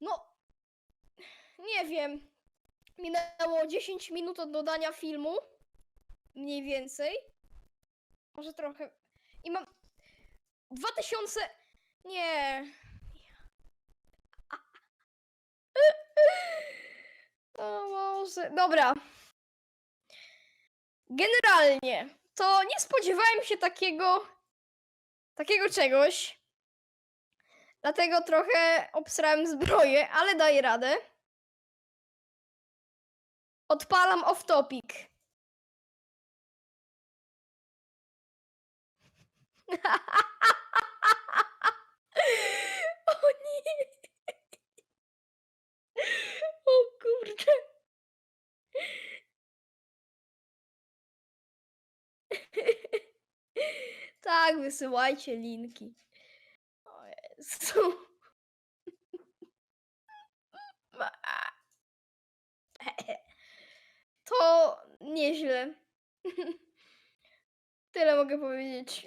No, nie wiem. Minęło 10 minut od dodania filmu. Mniej więcej. Może trochę. I mam 2000. Nie. O może. Dobra. Generalnie, to nie spodziewałem się takiego. takiego czegoś. Dlatego trochę obsrałem zbroję, ale daję radę. Odpalam off topic. O nie. O. Tak, wysyłajcie linki. To nieźle. Tyle mogę powiedzieć.